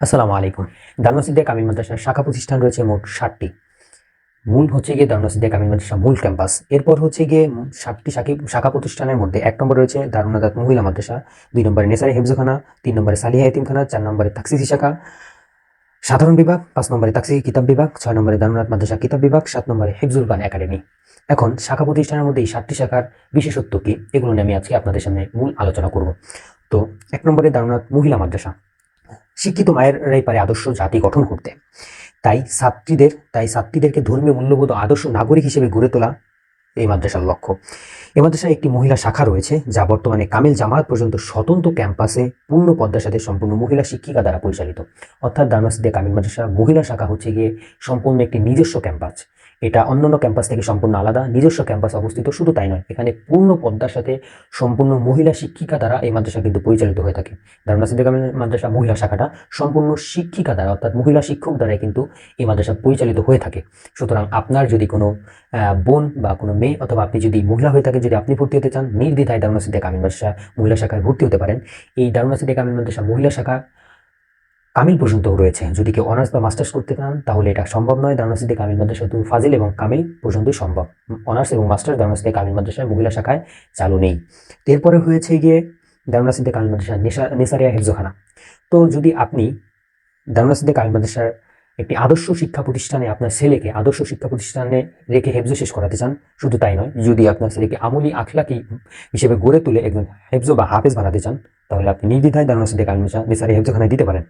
আসসালামু আলাইকুম। দারুনাসিদ্দিয়া কামিল মাদ্রাসার শাখা প্রতিষ্ঠান রয়েছে মোট ষাটটি মূল হচ্ছে গিয়ে দারুনাসিদ্দিয়া কামিল মাদ্রাসা মূল ক্যাম্পাস। এরপর হচ্ছে গিয়ে ষাটটি শাখি- শাখা প্রতিষ্ঠানের মধ্যে এক নম্বর রয়েছে দারুনাদাত মহিলা মাদ্রাসা, দুই নম্বরে নেসারি হেফজখানা, তিন নম্বরে সালিহা এতিমখানা, চার নম্বরে তাকসিসি শাখা, সাধারণ বিভাগ, পাঁচ নম্বরে তাকসি কিতাব বিভাগ, ছয় নম্বরে দারুনাথ মাদ্রাসা কিতাব বিভাগ, সাত নম্বরে হেফজুল গান একাডেমি। এখন শাখা প্রতিষ্ঠানের মধ্যে এই সাতটি শাখার বিশেষত্ব কি? এগুলো নিয়ে আমি আজকে আপনাদের সামনে মূল আলোচনা করব। তো এক নম্বরে দারুনাথ মহিলা মাদ্রাসা। শিক্ষিত মায়েরাই পারে আদর্শ জাতি গঠন করতে। তাই ছাত্রীদের, তাই ছাত্রীদেরকে ধর্মীয় মূল্যবোধ আদর্শ নাগরিক হিসেবে গড়ে তোলা এই মাদ্রাসার লক্ষ্য। এই মাদ্রাসায় একটি মহিলা শাখা রয়েছে, যা বর্তমানে কামিল জামাত পর্যন্ত স্বতন্ত্র ক্যাম্পাসে পূর্ণ পদ্মার সাথে সম্পূর্ণ মহিলা শিক্ষিকা দ্বারা পরিচালিত। অর্থাৎ দারমাসিদে কামিল মাদ্রাসা মহিলা শাখা হচ্ছে গিয়ে সম্পূর্ণ একটি নিজস্ব ক্যাম্পাস। এটা অন্যান্য ক্যাম্পাস থেকে সম্পূর্ণ আলাদা, নিজস্ব ক্যাম্পাস অবস্থিত, শুধু তাই নয়, এখানে পূর্ণ পদ্মার সাথে সম্পূর্ণ মহিলা শিক্ষিকা দ্বারা এই মাদ্রাসা কিন্তু পরিচালিত হয়ে থাকে। দারুনা সিদ্দিক মাদ্রাসা মহিলা শাখাটা সম্পূর্ণ শিক্ষিকা দ্বারা, অর্থাৎ মহিলা শিক্ষক দ্বারাই কিন্তু এই মাদ্রাসা পরিচালিত হয়ে থাকে। সুতরাং আপনার যদি কোনো বোন বা কোনো মেয়ে অথবা আপনি যদি মহিলা হয়ে থাকে যদি আপনি ভর্তি হতে চান, নির্দ্বিধায় দারুনা সিদ্দিক কামিল মাদ্রাসা মহিলা শাখায় ভর্তি হতে পারেন। এই দারুনা সিদ্দিক কামিল মাদ্রাসা মহিলা শাখা কামিল পর্যন্ত রয়েছে। যদি কেউ অনার্স বা মাস্টার্স করতে চান, তাহলে এটা সম্ভব নয়। দারুনা কামিল মাদ্রাসা শুধু ফাজিল এবং কামিল পর্যন্তই সম্ভব। অনার্স এবং মাস্টার্স সিদ্দিক কামিল মাদ্রাসায় মহিলা শাখায় চালু নেই। এরপরে হয়েছে গিয়ে সিদ্দিক কামিল মাদ্রাসা নেশা, নেসারিয়া হেফজখানা। তো যদি আপনি সিদ্দিক কামিল মাদ্রাসার একটি আদর্শ শিক্ষা প্রতিষ্ঠানে আপনার ছেলেকে আদর্শ শিক্ষা প্রতিষ্ঠানে রেখে হেফজ শেষ করাতে চান, শুধু তাই নয়, যদি আপনার ছেলেকে আমলি আখলাকি হিসেবে গড়ে তুলে একজন হেফজ বা হাফেজ বানাতে চান, তাহলে আপনি নির্দ্বিধায় সিদ্দিক কামিল মাদ্রাসা নেসারি হেফজখানায় দিতে পারেন।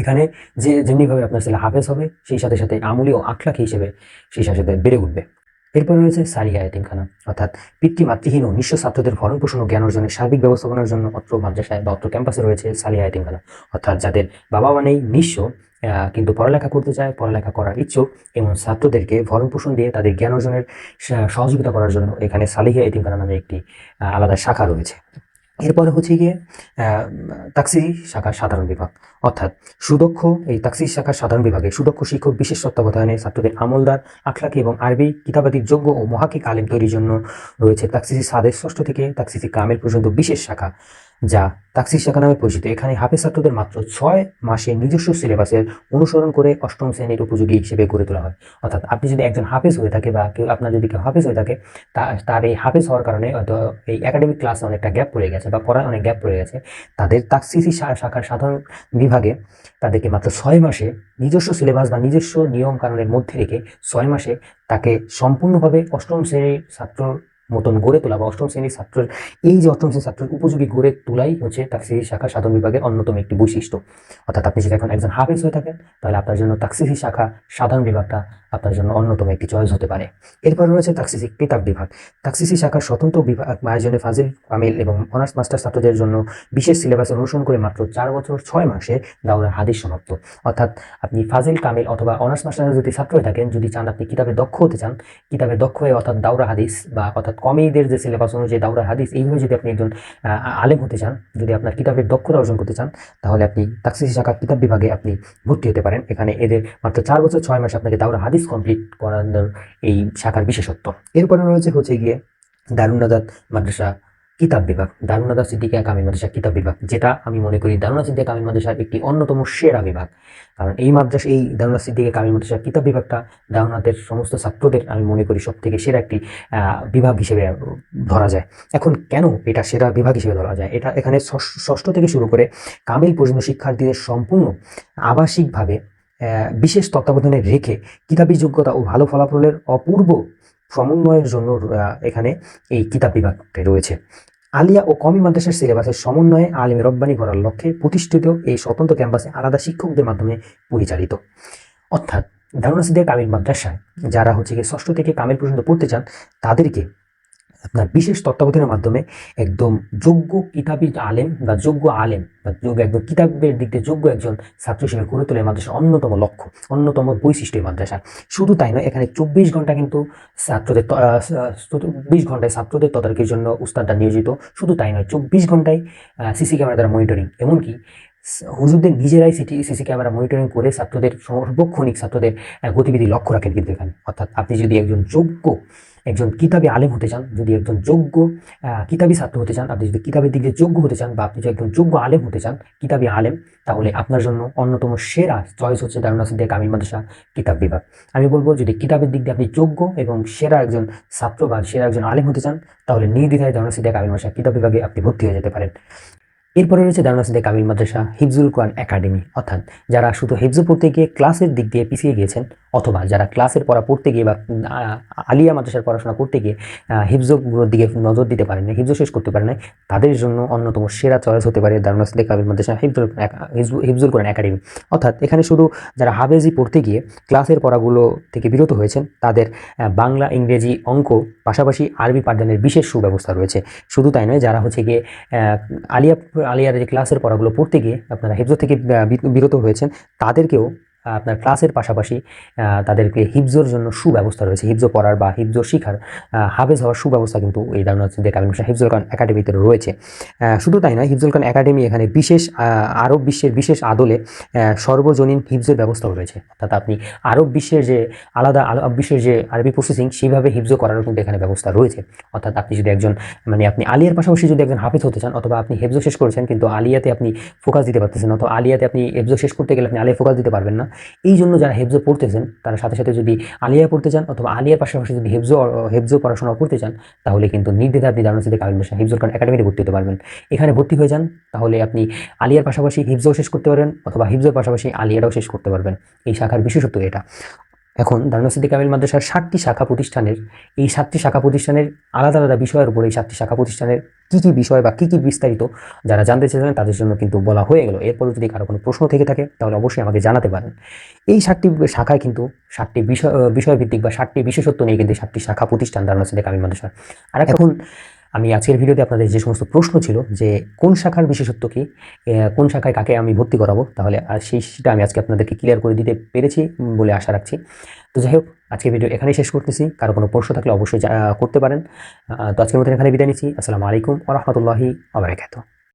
এখানে যে যেমনিভাবে আপনার ছেলে হাফেজ হবে, সেই সাথে সাথে আমলি ও আখলাকি হিসেবে সেই সাথে সাথে বেড়ে উঠবে। এরপরে রয়েছে সারিয়া এতিমখানা। অর্থাৎ পিতৃ মাতৃহীন ও নিঃস্ব ছাত্রদের ভরণ পোষণ ও জ্ঞান অর্জনের সার্বিক ব্যবস্থাপনার জন্য অত্র মাদ্রাসায় বা অত্র ক্যাম্পাসে রয়েছে সালিয়া এতিমখানা। অর্থাৎ যাদের বাবা মানেই নিঃস্ব কিন্তু পড়ালেখা করতে চায়, পড়ালেখা করার ইচ্ছুক, এবং ছাত্রদেরকে ভরণ পোষণ দিয়ে তাদের জ্ঞান অর্জনের সহযোগিতা করার জন্য এখানে সালিহা এতিমখানা নামে একটি আলাদা শাখা রয়েছে। এরপরে হচ্ছে গিয়ে তাক্সি শাখার সাধারণ বিভাগ। অর্থাৎ সুদক্ষ, এই তাকসি শাখার সাধারণ বিভাগে সুদক্ষ শিক্ষক, বিশেষ তত্ত্বাবধানে ছাত্রদের আমলদার, আখলাকি এবং আরবি কিতাবাদির যোগ্য ও মহাকিক আলেম তৈরির জন্য রয়েছে তাকসিসি সাদের ষষ্ঠ থেকে তাকসিসি কামেল পর্যন্ত বিশেষ শাখা। যা তাকসি শাখা নামে পরিচিত। এখানে হাফেজ ছাত্রদের মাত্র ছয় মাসে নিজস্ব সিলেবাসের অনুসরণ করে অষ্টম শ্রেণির উপযোগী হিসেবে গড়ে তোলা হয়। অর্থাৎ আপনি যদি একজন হাফেজ হয়ে থাকে বা কেউ আপনার যদি কেউ হাফেজ হয়ে থাকে তার এই হাফেজ হওয়ার কারণে এই একাডেমিক ক্লাসে অনেকটা গ্যাপ পড়ে গেছে বা পড়ায় অনেক গ্যাপ পড়ে গেছে। তাদের তাকসিসি শাখার সাধারণ বিভাগে তাদেরকে মাত্র ছয় মাসে নিজস্ব সিলেবাস বা নিজস্ব নিয়ম কানুনের মধ্যে রেখে ছয় মাসে তাকে সম্পূর্ণভাবে অষ্টম শ্রেণির ছাত্র মতন গড়ে তোলা বা অষ্টম শ্রেণির ছাত্রের, এই যে অষ্টম শ্রেণির ছাত্রের উপযোগী গড়ে তোলাই হচ্ছে তাকসিসি শাখা সাধন বিভাগের অন্যতম একটি বৈশিষ্ট্য। অর্থাৎ আপনি যদি এখন একজন হাফেজ হয়ে থাকেন, তাহলে আপনার জন্য তাকসিসি শাখা সাধারণ বিভাগটা আপনার জন্য অন্যতম একটি চয়েস হতে পারে। এরপর রয়েছে তাকসিসি কিতাব বিভাগ। তাকসিসি শাখার স্বতন্ত্র বিভাগ আয়োজনে ফাজিল, কামিল এবং অনার্স মাস্টার ছাত্রদের জন্য বিশেষ সিলেবাস অনুসরণ করে মাত্র চার বছর ছয় মাসে দাউরা হাদিস সমাপ্ত। অর্থাৎ আপনি ফাজিল, কামিল অথবা অনার্স মাস্টারের যদি ছাত্র হয়ে থাকেন, যদি চান আপনি কিতাবে দক্ষ হতে চান, কিতাবে দক্ষ হয়ে অর্থাৎ দাউরা হাদিস বা অর্থাৎ কমিদের যে সিলেবাস অনুযায়ী দাউরা হাদিস, এইভাবে যদি আপনি একজন আলেম হতে চান, যদি আপনার কিতাবের দক্ষতা অর্জন করতে চান, তাহলে আপনি তাকসিসি শাখা কিতাব বিভাগে আপনি ভর্তি হতে পারেন। এখানে এদের মাত্র চার বছর, ছয় মাস আপনাকে দাউরা হাদিস কমপ্লিট করানোর এই শাখার বিশেষত্ব। এরপরে রয়েছে হচ্ছে গিয়ে দারুনাদাত মাদ্রাসা কিতাব বিভাগ দারুনাদা সিদ্দিকা কামিল মাদ্রাসা কিতাব বিভাগ, যেটা আমি মনে করি দারুনা সিদ্দিকা কামিল মাদ্রাসার একটি অন্যতম সেরা বিভাগ। কারণ এই মাদ্রাসা, এই দারুনা সিদ্দিকা কামিল মাদ্রাসার কিতাব বিভাগটা দারুনাদের সমস্ত ছাত্রদের আমি মনে করি সব থেকে সেরা একটি বিভাগ হিসেবে ধরা যায়। এখন কেন এটা সেরা বিভাগ হিসেবে ধরা যায়? এটা এখানে ষষ্ঠ থেকে শুরু করে কামিল পর্যন্ত শিক্ষার্থীদের সম্পূর্ণ আবাসিকভাবে বিশেষ তত্ত্বাবধানে রেখে কিতাবী যোগ্যতা ও ভালো ফলাফলের অপূর্ব সমন্বয়ের জন্য এখানে এই কিতাব বিভাগটি রয়েছে। আলিয়া ও কমি মাদ্রাসার সিলেবাসের সমন্বয়ে আলিম রব্বানি করার লক্ষ্যে প্রতিষ্ঠিত এই স্বতন্ত্র ক্যাম্পাসে আলাদা শিক্ষকদের মাধ্যমে পরিচালিত। অর্থাৎ ধারণা সিদ্দিয়া কামিল মাদ্রাসায় যারা হচ্ছে ষষ্ঠ থেকে কামিল পর্যন্ত পড়তে চান, তাদেরকে আপনার বিশেষ তত্ত্বাবধানের মাধ্যমে একদম যোগ্য কিতাবী আলেম বা যোগ্য আলেম বা যোগ্য একদম কিতাবের দিক দিয়ে যোগ্য একজন ছাত্র হিসেবে গড়ে তোলে মাদ্রাসার অন্যতম লক্ষ্য, অন্যতম বৈশিষ্ট্য এই মাদ্রাসা শুধু তাই নয়, এখানে চব্বিশ ঘণ্টা কিন্তু ছাত্রদের চব্বিশ ঘন্টায় ছাত্রদের তদারকির জন্য উস্তাদরা নিয়োজিত। শুধু তাই নয়, চব্বিশ ঘন্টায় সিসি ক্যামেরা দ্বারা মনিটরিং এমনকি হুজুরদের নিজেরাই সিটি, সিসি ক্যামেরা মনিটরিং করে ছাত্রদের সর্বক্ষণিক ছাত্রদের গতিবিধি লক্ষ্য রাখেন কিন্তু এখানে। অর্থাৎ আপনি যদি একজন যোগ্য একজন কিতাবি আলেম হতে চান, যদি একজন যোগ্য কিতাবি ছাত্র হতে চান, আপনি যদি কিতাবের দিক যোগ্য হতে চান বা আপনি যদি একজন যোগ্য আলেম হতে চান, কিতাবি আলেম, তাহলে আপনার জন্য অন্যতম সেরা চয়েস হচ্ছে দারুণ সিদ্দিক কামিল মাদ্রাসা কিতাব বিভাগ। আমি বলব, যদি কিতাবের দিক দিয়ে আপনি যোগ্য এবং সেরা একজন ছাত্র বা সেরা একজন আলেম হতে চান, তাহলে নির্দ্বিধায় দারুণ সিদ্দিক কামিল মাদ্রাসা কিতাব বিভাগে আপনি ভর্তি হয়ে যেতে পারেন। এরপরে রয়েছে দারুণ সিদ্দিক কামিল মাদ্রাসা হিফজুল কোরআন একাডেমি, অর্থাৎ যারা শুধু হিফজু পড়তে গিয়ে ক্লাসের দিক দিয়ে পিছিয়ে গিয়েছেন অথবা যারা ক্লাসের পড়া পড়তে গিয়ে বা আলিয়া মাদ্রাসার পড়াশোনা করতে গিয়ে হিফজগুলোর দিকে নজর দিতে পারেন না হিফজ শেষ করতে পারে না তাদের জন্য অন্যতম সেরা চয়েস হতে পারে দারুণ সিদ্দিক কামিল মাদ্রাসা হিফজুল হিফজুল কোরআন একাডেমি। অর্থাৎ এখানে শুধু যারা হাবেজি পড়তে গিয়ে ক্লাসের পড়াগুলো থেকে বিরত হয়েছেন, তাদের বাংলা, ইংরেজি অঙ্ক, পাশাপাশি আরবি পাঠদানের বিশেষ সুব্যবস্থা রয়েছে। শুধু তাই নয়, যারা হচ্ছে গিয়ে আলিয়া, আলিয়ার যে ক্লাসের পড়াগুলো পড়তে গিয়ে আপনারা হিফজ থেকে বিরত হয়েছেন, তাদেরকেও আপনার ক্লাসের পাশাপাশি তাদেরকে হিফজোর জন্য সুব্যবস্থা রয়েছে। হিফজ পড়ার বা হিফজ শিখার হাফেজ হওয়ার সুব্যবস্থা কিন্তু এই দারুণ কামিল হিফজুল খান একাডেমিতে রয়েছে। শুধু তাই নয়, হিফজুল খান একাডেমি এখানে বিশেষ আরব বিশ্বের বিশেষ আদলে সর্বজনীন হিফজের ব্যবস্থাও রয়েছে। অর্থাৎ আপনি আরব বিশ্বের যে আলাদা, আরব বিশ্বের যে আরবি প্রসেসিং সেইভাবে হিফজ করারও কিন্তু এখানে ব্যবস্থা রয়েছে। অর্থাৎ আপনি যদি একজন মানে আপনি আলিয়ার পাশাপাশি যদি একজন হাফিজ হতে চান, অথবা আপনি হেফজো শেষ করেছেন, কিন্তু আলিয়াতে আপনি ফোকাস দিতে পারতেছেন, অথবা আলিয়াতে আপনি হেফজ শেষ করতে গেলে আপনি আলিয়া ফোকাস দিতে পারবেন না এই জন্য যারা হেফজো পড়তেছেন, তারা সাথে সাথে যদি আলিয়া পড়তে চান অথবা আলিয়ার পাশাপাশি যদি হেফজো হেবজো পড়াশোনা করতে চান, তাহলে কিন্তু নির্দ্বিধা আপনি দারুণ সিদ্দিক কামিল মাদ্রাসা হেফজোর খান একাডেমিতে ভর্তি হতে পারবেন। এখানে ভর্তি হয়ে যান, তাহলে আপনি আলিয়ার পাশাপাশি হিফজও শেষ করতে পারবেন অথবা হিফজের পাশাপাশি আলিয়াটাও শেষ করতে পারবেন। এই শাখার বিশেষত্ব এটা। এখন দারুণ সিদ্দিক কামিল মাদ্রাসার সাতটি শাখা প্রতিষ্ঠানের, এই সাতটি শাখা প্রতিষ্ঠানের আলাদা আলাদা বিষয়ের উপর এই সাতটি শাখা প্রতিষ্ঠানের কী কী বিষয় বা কী কী বিস্তারিত যারা জানতে চেয়েছেন তাদের জন্য কিন্তু বলা হয়ে গেল। এরপরও যদি কারও কোনো প্রশ্ন থেকে থাকে, তাহলে অবশ্যই আমাকে জানাতে পারেন। এই সাতটি শাখায় কিন্তু সাতটি বিষয়, বিষয়ভিত্তিক বা সাতটি বিশেষত্ব নিয়ে কিন্তু সাতটি শাখা প্রতিষ্ঠান দারুণ সিদ্দিক কামিল মাদ্রাসার। আর এখন আমি আজকের ভিডিওতে আপনাদের যে সমস্ত প্রশ্ন ছিল যে কোন শাখার বিশেষত্ব কি কোন শাখায় কাকে আমি ভর্তি করাবো, তাহলে আর সেই সেটা আমি আজকে আপনাদেরকে ক্লিয়ার করে দিতে পেরেছি বলে আশা রাখছি। তো যাই হোক আজকে ভিডিও এখানেই শেষ করতেছি। কারও কোনো প্রশ্ন থাকলে অবশ্যই করতে পারেন। তো আজকের মতো এখানে বিদায় নিচ্ছি। আসসালামু আলাইকুম রহমতুল্লাহি আবরাকাতুহ